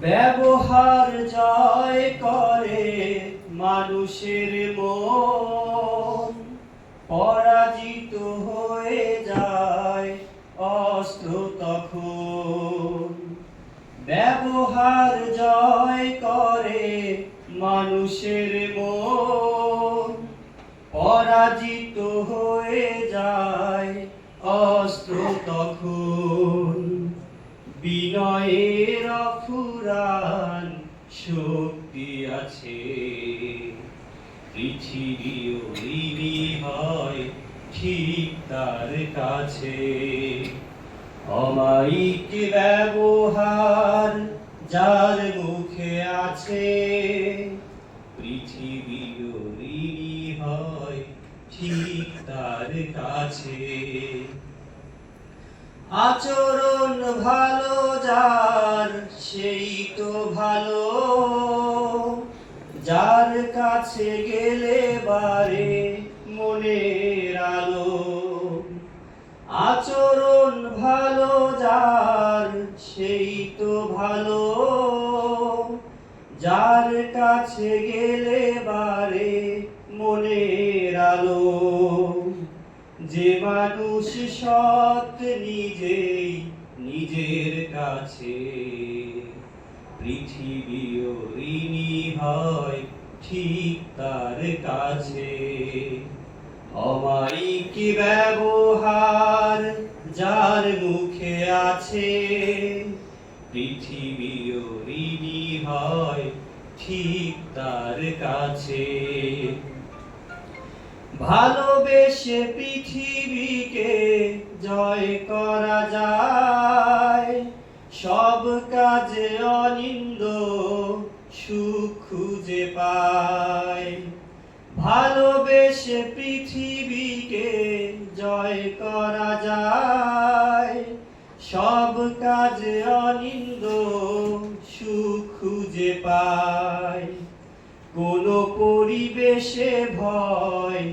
ব্যবহার জয় করে মানুষের মন। পরাজিত হয়ে যায় অস্ত্র তখন। ব্যবহার জয় করে মানুষের মন। পরাজিত হয়ে যায় অস্ত্র তখন। বিনয়ের ফুরান শক্তি আছে। পৃথিবী ঋণী হয় ঠিক তার কাছে। অমায়িক ব্যবহার যার মুখে আছে। পৃথিবী ঋণী হয় ঠিক তার কাছে। আচরণ ভালো যার, সেই তো ভালো। যার কাছে গেলে বারে মনের আলো। আচরণ ভালো যার, সেই তো ভালো। যার কাছে গেলে বারে মনের আলো। যে মানুষ সৎ নিজেই নিজের কাছে। পৃথিবী ঋণী হয় ঠিক তার কাছে। অমায়িক ব্যবহার যার মুখে আছে পৃথিবী ঋণী হয় ঠিক তার কাছে। ভালোবেসে পৃথিবীকে জয় করা যায়। সব কাজে অনিন্দ সুখ খুঁজে পায়। ভালোবেসে পৃথিবীকে জয় করা যায়। সব কাজে অনিন্দ সুখ খুঁজে পায়। কোন পরিবেশে ভয়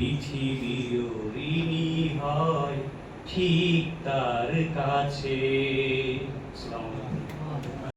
পৃথিবী ঋণী হয় ঠিক তার কাছে।